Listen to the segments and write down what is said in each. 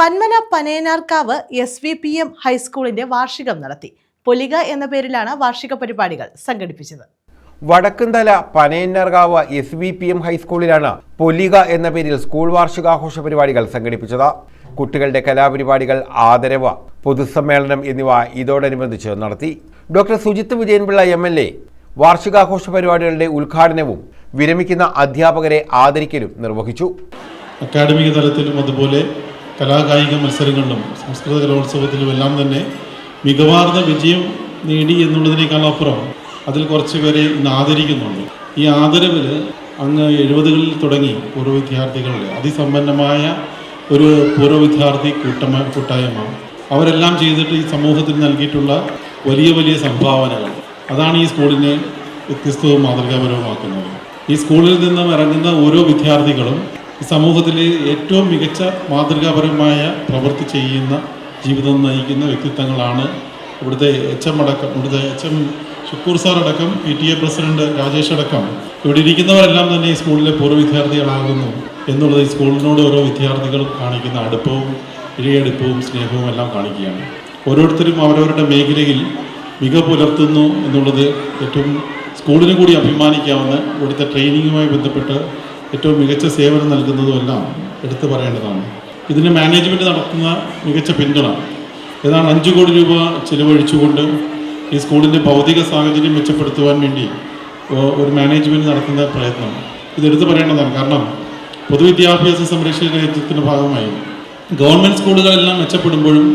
Panmana Panayannarkavu S V P M ഹൈസ്കൂളിന്റെ വാർഷികം നടത്തി. പൊലിക എന്ന പേരിലാണ് വാർഷിക പരിപാടികൾ സംഘടിപ്പിച്ചത്. Vadakkumthala Panayannarkavu S V P M ഹൈസ്കൂളിലാണ് Polika എന്ന പേരിൽ സ്കൂൾ വാർഷികാഘോഷ പരിപാടികൾ സംഘടിപ്പിച്ചത്. കുട്ടികളുടെ കലാപരിപാടികൾ ആദരവ് പൊതുസമ്മേളനം എന്നിവ ഇതോടനുബന്ധിച്ച് നടത്തി. Doctor Sujith Vijayan Pillai M L A വാർഷികാഘോഷ പരിപാടികളുടെ ഉദ്ഘാടനവും വിരമിക്കുന്ന അധ്യാപകരെ ആദരിക്കലും നിർവഹിച്ചു. അക്കാഡമിക തലത്തിലും അതുപോലെ കലാകായിക മത്സരങ്ങളിലും സംസ്കൃത കലോത്സവത്തിലും എല്ലാം തന്നെ മികവാർന്ന വിജയം നേടി എന്നുള്ളതിനേക്കാളപ്പുറം അതിൽ കുറച്ച് പേരെ ഇന്ന് ആദരിക്കുന്നുണ്ട്. ഈ ആദരവിൽ അങ്ങ് എഴുപതുകളിൽ തുടങ്ങി പൂർവ വിദ്യാർത്ഥികളുടെ അതിസമ്പന്നമായ ഒരു പൂർവ വിദ്യാർത്ഥി കൂട്ടമ കൂട്ടായ്മ. അവരെല്ലാം ചെയ്തിട്ട് ഈ സമൂഹത്തിന് നൽകിയിട്ടുള്ള വലിയ വലിയ സംഭാവനകൾ. അതാണ് ഈ സ്കൂളിനെ വ്യത്യസ്തവും മാതൃകാപരവുമാക്കുന്നത്. ഈ സ്കൂളിൽ നിന്നും ഇറങ്ങുന്ന ഓരോ വിദ്യാർത്ഥികളും സമൂഹത്തിലെ ഏറ്റവും മികച്ച മാതൃകാപരമായ പ്രവൃത്തി ചെയ്യുന്ന ജീവിതം നയിക്കുന്ന വ്യക്തിത്വങ്ങളാണ് ഇവിടുത്തെ എച്ച് എം അടക്കം ഇവിടുത്തെ എച്ച് എം ഷുക്കൂർ സാർ അടക്കം P T A president Rajesh അടക്കം. ഇവിടെ ഇരിക്കുന്നവരെല്ലാം തന്നെ ഈ സ്കൂളിലെ പൂർവ വിദ്യാർത്ഥികളാകുന്നു എന്നുള്ളത് ഈ സ്കൂളിനോട് ഓരോ വിദ്യാർത്ഥികൾ കാണിക്കുന്ന അടുപ്പവും ഇഴയടുപ്പവും സ്നേഹവും എല്ലാം കാണിക്കുകയാണ്. ഓരോരുത്തരും അവരവരുടെ മേഖലയിൽ മികവ് പുലർത്തുന്നു എന്നുള്ളത് ഏറ്റവും സ്കൂളിന് കൂടി അഭിമാനിക്കാവുന്ന ഇവിടുത്തെ ട്രെയിനിങ്ങുമായി ബന്ധപ്പെട്ട് ഏറ്റവും മികച്ച സേവനം നൽകുന്നതുമെല്ലാം എടുത്തു പറയേണ്ടതാണ്. ഇതിന് മാനേജ്മെന്റ് നടത്തുന്ന മികച്ച പിന്തുണ. ഏതാണ് അഞ്ച് കോടി രൂപ ചിലവഴിച്ചുകൊണ്ട് ഈ സ്കൂളിന്റെ ഭൗതിക സാഹചര്യം മെച്ചപ്പെടുത്തുവാൻ വേണ്ടി ഒരു മാനേജ്മെന്റ് നടത്തുന്ന പ്രയത്നം. ഇത് എടുത്തു പറയേണ്ടതാണ്. കാരണം പൊതുവിദ്യാഭ്യാസ സംരക്ഷണ യജ്ഞത്തിന്റെ ഭാഗമായി ഗവൺമെന്റ് സ്കൂളുകളെല്ലാം മെച്ചപ്പെടുമ്പോഴും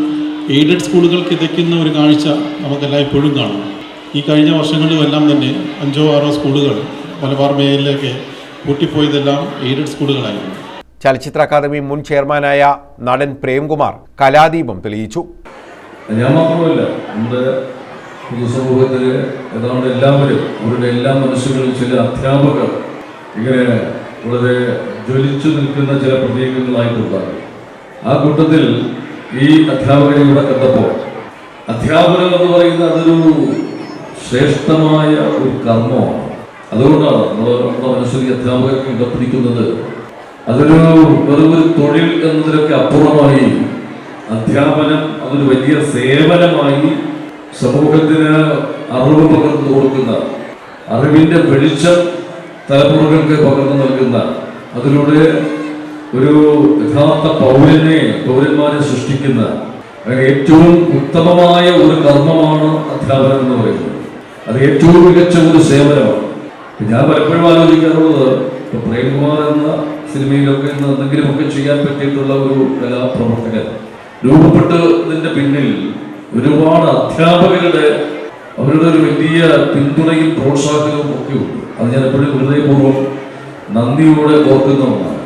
എയ്ഡഡ് സ്കൂളുകൾ കിതയ്ക്കുന്ന ഒരു കാഴ്ച നമുക്കെല്ലാം ഇപ്പോഴും കാണാം. ഈ കഴിഞ്ഞ വർഷങ്ങളിലുമെല്ലാം തന്നെ അഞ്ചോ ആറോ സ്കൂളുകൾ മലബാർ മേഖലയിലേക്ക് പൂട്ടിപ്പോയതെല്ലാം എയ്ഡഡ് സ്കൂളുകളായിരുന്നു. ചലച്ചിത്ര അക്കാദമി മുൻ ചെയർമാനായ നടൻ പ്രേംകുമാർ കലാദീപം തെളിയിച്ചു. ഞാൻ മാത്രമല്ല നമ്മുടെ പൊതുസമൂഹത്തിൽ ഏതാണ്ട് എല്ലാവരും അവരുടെ എല്ലാ മനസ്സുകളിൽ ചില അധ്യാപകർ ഇങ്ങനെ വളരെ ജ്വലിച്ചു നിൽക്കുന്ന ചില പ്രതീകങ്ങളായിട്ടുണ്ടാകും. ആ കൂട്ടത്തിൽ ഈ അധ്യാപകരെ ഇവിടെ കണ്ടപ്പോൾ അധ്യാപനം എന്ന് പറയുന്നത് അതൊരു ശ്രേഷ്ഠമായ ഒരു കർമ്മമാണ്. അതുകൊണ്ടാണ് നമ്മൾ നമ്മുടെ മനസ്സിൽ അധ്യാപകർക്ക് ഇടപിടിക്കുന്നത് അതൊരു വെറും ഒരു തൊഴിൽ എന്നതിലൊക്കെ അപ്പുറമായി അധ്യാപനം അതൊരു വലിയ സേവനമായി സമൂഹത്തിന് അറിവ് പകർന്നു കൊടുക്കുന്ന അറിവിന്റെ വെളിച്ചം തലമുറകൾക്ക് പകർന്നു നൽകുന്ന അതിലൂടെ ഒരു യഥാർത്ഥ പൗരനെ പൗരന്മാരെ സൃഷ്ടിക്കുന്ന ഏറ്റവും ഉത്തമമായ ഒരു കർമ്മമാണ് അധ്യാപനം എന്ന് പറയുന്നത്. അത് ഏറ്റവും മികച്ച ഒരു സേവനമാണ്. ഞാൻ പലപ്പോഴും ആലോചിക്കാറുള്ളത് ഇപ്പൊ പ്രേംകുമാർ എന്ന സിനിമയിലൊക്കെ ഇന്ന് എന്തെങ്കിലുമൊക്കെ ചെയ്യാൻ പറ്റിയിട്ടുള്ള ഒരു കലാപ്രവർത്തകൻ രൂപപ്പെട്ടതിന്റെ പിന്നിൽ ഒരുപാട് അധ്യാപകരുടെ അവരുടെ ഒരു വലിയ പിന്തുണയും പ്രോത്സാഹനവും ഒക്കെ ഉണ്ട്. അത് ഞാൻ എപ്പോഴും ഹൃദയപൂർവം നന്ദിയോടെ ഓർക്കുന്ന ഒന്നാണ്.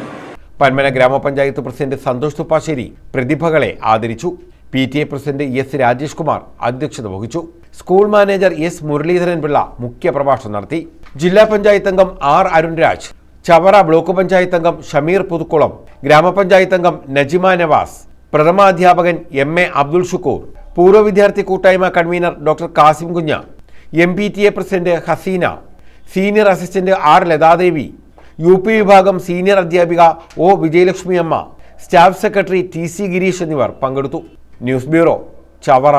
പന്മന ഗ്രാമപഞ്ചായത്ത് പ്രസിഡന്റ് സന്തോഷ് തുപ്പാശ്ശേരി പ്രതിഭകളെ ആദരിച്ചു. P T A president S Rajesh Kumar അധ്യക്ഷത വഹിച്ചു. School manager S Muraleedharan Pillai മുഖ്യപ്രഭാഷണം നടത്തി. ജില്ലാ പഞ്ചായത്ത് അംഗം ആർ അരുൺരാജ് ചവറ ബ്ലോക്ക് പഞ്ചായത്ത് അംഗം ഷമീർ പുതുക്കുളം ഗ്രാമപഞ്ചായത്ത് അംഗം നജിമ നവാസ് പ്രഥമാധ്യാപകൻ എം എ അബ്ദുൾ ഷുക്കൂർ പൂർവ വിദ്യാർത്ഥി കൂട്ടായ്മ convener doctor Kasim Kunja M P T A president Haseena senior assistant R Lathadevi U P വിഭാഗം സീനിയർ അധ്യാപിക O Vijayalakshmi Amma staff secretary T C Gireesh എന്നിവർ പങ്കെടുത്തു. News bureau Chavara.